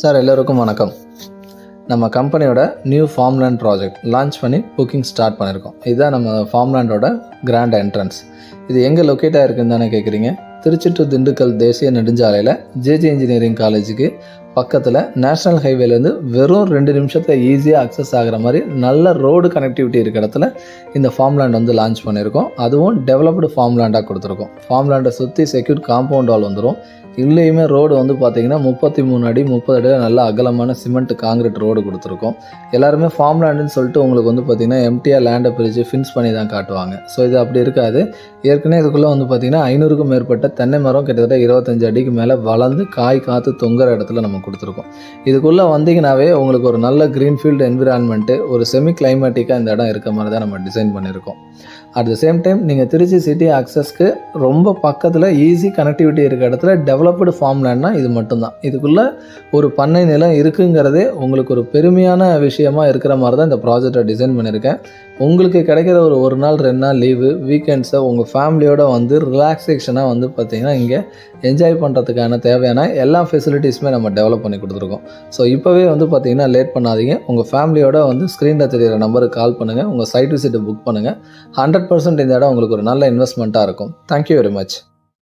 Sir எல்லோருக்கும் வணக்கம். நம்ம கம்பெனியோட நியூ ஃபார்ம்லேண்ட் ப்ராஜெக்ட் லான்ச் பண்ணி புக்கிங் ஸ்டார்ட் பண்ணியிருக்கோம். இதுதான் நம்ம ஃபார்ம்லேண்டோட கிராண்ட் என்ட்ரன்ஸ் இது எங்கே லொக்கேட் ஆகிருக்குன்னு தானே கேட்குறீங்க? திருச்சி டு திண்டுக்கல் தேசிய நெடுஞ்சாலையில் ஜேஜே இன்ஜினியரிங் காலேஜுக்கு பக்கத்தில் நேஷ்னல் ஹைவேலேருந்து வெறும் ரெண்டு நிமிஷத்தில் ஈஸியாக அக்சஸ் ஆகிற மாதிரி நல்ல ரோடு கனெக்டிவிட்டி இருக்க இடத்துல இந்த ஃபார்ம்லேண்ட் வந்து லான்ச் பண்ணியிருக்கோம். அதுவும் டெவலப்டு ஃபார்ம்லேண்டாக கொடுத்துருக்கோம். ஃபார்ம்லேண்டை சுற்றி செக்யூர்ட் காம்பவுண்ட் வால் வந்துடும் இல்லையுமே ரோடு வந்து பார்த்தீங்கன்னா முப்பத்தி மூணு அடி முப்பது அடியில் நல்ல அகலமான சிமெண்ட் காங்கிரீட் ரோடு கொடுத்துருக்கோம். எல்லாருமே ஃபார்ம் லேண்டுன்னு சொல்லிட்டு உங்களுக்கு வந்து பார்த்திங்கன்னா எம்டிஆர் லேண்டை பிரித்து ஃபின்ஸ் பண்ணி தான் காட்டுவாங்க. ஸோ இது அப்படி இருக்காது. ஏற்கனவே இதுக்குள்ளே வந்து பார்த்தீங்கன்னா ஐநூறுக்கும் மேற்பட்ட தென்னை மரம் கிட்டத்தட்ட இருபத்தஞ்சு அடிக்கு மேலே வளர்ந்து காய் காற்று தொங்குற இடத்துல நம்ம கொடுத்துருக்கோம். இதுக்குள்ளே வந்தீங்கன்னாவே உங்களுக்கு ஒரு நல்ல க்ரீன்ஃபீல்டு என்விரான்மெண்ட்டு ஒரு செமி கிளைமேட்டிக்காக இந்த இடம் இருக்க மாதிரி தான் நம்ம டிசைன் பண்ணியிருக்கோம். அட் த சேம் டைம் நீங்கள் திருச்சி சிட்டி அக்சஸ்க்கு ரொம்ப பக்கத்தில் ஈஸி கனெக்டிவிட்டி இருக்க இடத்துல டெவலப்டு ஃபார்ம் லேண்ட்னா இது மட்டும்தான். இதுக்குள்ளே ஒரு பண்ணை நிலம் இருக்குங்கிறதே உங்களுக்கு ஒரு பெருமையான விஷயமா இருக்கிற மாதிரி தான் இந்த ப்ராஜெக்டை டிசைன் பண்ணியிருக்கேன். உங்களுக்கு கிடைக்கிற ஒரு ஒரு நாள் ரெண்டு நாள் லீவு வீக்கெண்ட்ஸை உங்கள் ஃபேமிலியோட வந்து ரிலாக்ஸேஷனாக வந்து பார்த்திங்கன்னா இங்கே என்ஜாய் பண்ணுறதுக்கான தேவையான எல்லா ஃபெசிலிட்டிஸுமே நம்ம டெவலப் பண்ணி கொடுத்துருக்கோம். ஸோ இப்போவே வந்து பார்த்தீங்கன்னா லேட் பண்ணாதீங்க. உங்கள் ஃபேமிலியோட வந்து ஸ்க்ரீனில் தெரியிற நம்பருக்கு கால் பண்ணுங்கள் உங்கள் சைட் விசிட்டை புக் பண்ணுங்கள் ஹண்ட்ரட் பர்சன்ட் இந்த இடம் உங்களுக்கு ஒரு நல்ல இன்வெஸ்ட்மெண்ட்டாக இருக்கும். Thank you very much